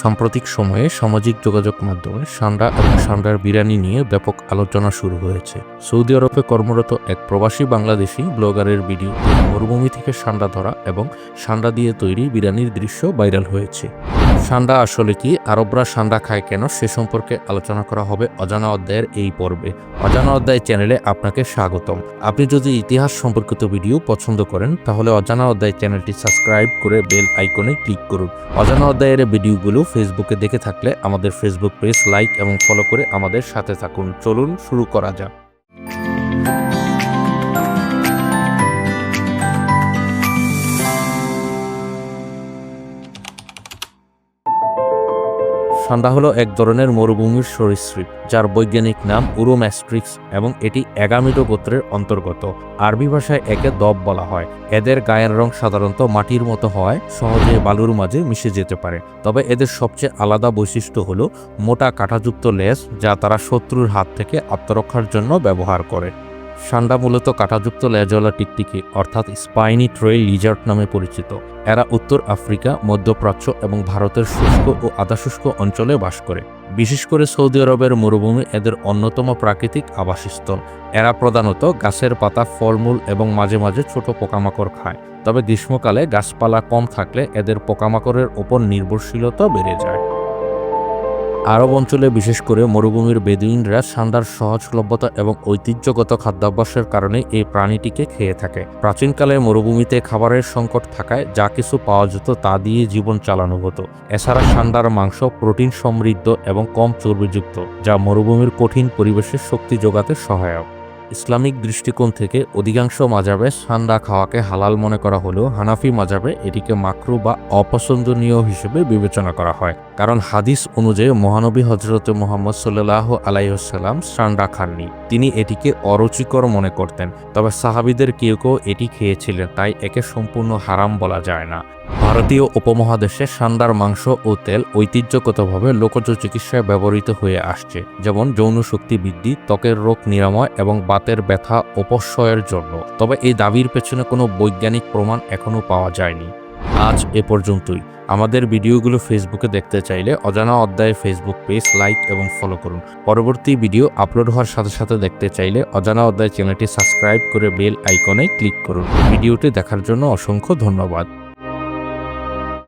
সাম্প্রতিক সময়ে সামাজিক যোগাযোগ মাধ্যমে সান্ডা এবং সান্ডার বিরিয়ানি নিয়ে ব্যাপক আলোচনা শুরু হয়েছে। সৌদি আরবে কর্মরত এক প্রবাসী বাংলাদেশি ব্লগারের ভিডিও মরুভূমি থেকে সান্ডা ধরা এবং সান্ডা দিয়ে তৈরি বিরিয়ানির দৃশ্য ভাইরাল হয়েছে। সান্ডা আসলে কি? আরবরা সান্ডা খায় কেন? সে সম্পর্কে আলোচনা করা হবে অজানা অধ্যায়ের এই পর্বে। অজানা অধ্যায় চ্যানেলে আপনাকে স্বাগতম। আপনি যদি ইতিহাস সম্পর্কিত ভিডিও পছন্দ করেন, তাহলে অজানা অধ্যায় চ্যানেলটি সাবস্ক্রাইব করে বেল আইকনে ক্লিক করুন। অজানা অধ্যায়ের ভিডিওগুলো ফেসবুকে দেখে থাকলে আমাদের ফেসবুক পেজ লাইক এবং ফলো করে আমাদের সাথে থাকুন। চলুন শুরু করা যাক। সান্ডা হলো এক ধরনের মরুভূমির সরীসৃপ, যার বৈজ্ঞানিক নাম উরোম্যাস্ট্রিক্স এবং এটি এগামিটো গোত্রের অন্তর্গত। আরবি ভাষায় একে দব বলা হয়। এদের গায়ের রং সাধারণত মাটির মতো হওয়ায় সহজে বালুর মাঝে মিশে যেতে পারে। তবে এদের সবচেয়ে আলাদা বৈশিষ্ট্য হলো মোটা কাঁটাযুক্ত লেজ, যা তারা শত্রুর হাত থেকে আত্মরক্ষার জন্য ব্যবহার করে। সান্ডা মূলত কাঁটাযুক্ত লেজওয়ালা টিকটিকি, অর্থাৎ স্পাইনি ট্রেইল লিজার্ড নামে পরিচিত। এরা উত্তর আফ্রিকা, মধ্যপ্রাচ্য এবং ভারতের শুষ্ক ও আধাশুষ্ক অঞ্চলে বাস করে। বিশেষ করে সৌদি আরবের মরুভূমি এদের অন্যতম প্রাকৃতিক আবাসস্থল। এরা প্রধানত গাছের পাতা, ফলমূল এবং মাঝে মাঝে ছোট পোকামাকড় খায়। তবে গ্রীষ্মকালে গাছপালা কম থাকলে এদের পোকামাকড়ের ওপর নির্ভরশীলতা বেড়ে যায়। আরব অঞ্চলে বিশেষ করে মরুভূমির বেদুইনরা সান্ডার সহজলভ্যতা এবং ঐতিহ্যগত খাদ্যাভ্যাসের কারণে এই প্রাণীটিকে খেয়ে থাকে। প্রাচীনকালে মরুভূমিতে খাবারের সংকট থাকায় যা কিছু পাওয়া যেত তা দিয়ে জীবন চালানো হতো। এছাড়া সান্দার মাংস, প্রোটিন সমৃদ্ধ এবং কম চর্বিযুক্ত, যা মরুভূমির কঠিন পরিবেশে শক্তি যোগাতে সহায়ক। ইসলামিক দৃষ্টিকোণ থেকে অধিকাংশ মাজাবে সান্ডা খাওয়াকে হালাল মনে করা হলেও হানাফি মাজাবে এটিকে মাকরু বা অপছন্দনীয় হিসেবে বিবেচনা করা হয়। কারণ হাদিস অনুযায়ী মহানবী হজরত মোহাম্মদ সাল্লাহ আলাইসাল্লাম সান্ডা খাননি। তিনি এটিকে অরুচিকর মনে করতেন। তবে সাহাবিদের কেউ কেউ এটি খেয়েছিলেন, তাই একে সম্পূর্ণ হারাম বলা যায় না। ভারতীয় উপমহাদেশে সান্ডার মাংস ও তেল ঐতিহ্যগতভাবে লোকজ চিকিৎসায় ব্যবহৃত হয়ে আসছে, যেমন যৌন শক্তি বৃদ্ধি, ত্বকের রোগ নিরাময় এবং বাতের ব্যথা উপশয়ের জন্য। তবে এই দাবির পেছনে কোনো বৈজ্ঞানিক প্রমাণ এখনও পাওয়া যায়নি। আজ এ পর্যন্তই। আমাদের ভিডিওগুলো ফেসবুকে দেখতে চাইলে অজানা অধ্যায়ে ফেসবুক পেজ লাইক এবং ফলো করুন। পরবর্তী ভিডিও আপলোড হওয়ার সাথে সাথে দেখতে চাইলে অজানা অধ্যায় চ্যানেলটি সাবস্ক্রাইব করে বেল আইকনে ক্লিক করুন। ভিডিওটি দেখার জন্য অসংখ্য ধন্যবাদ।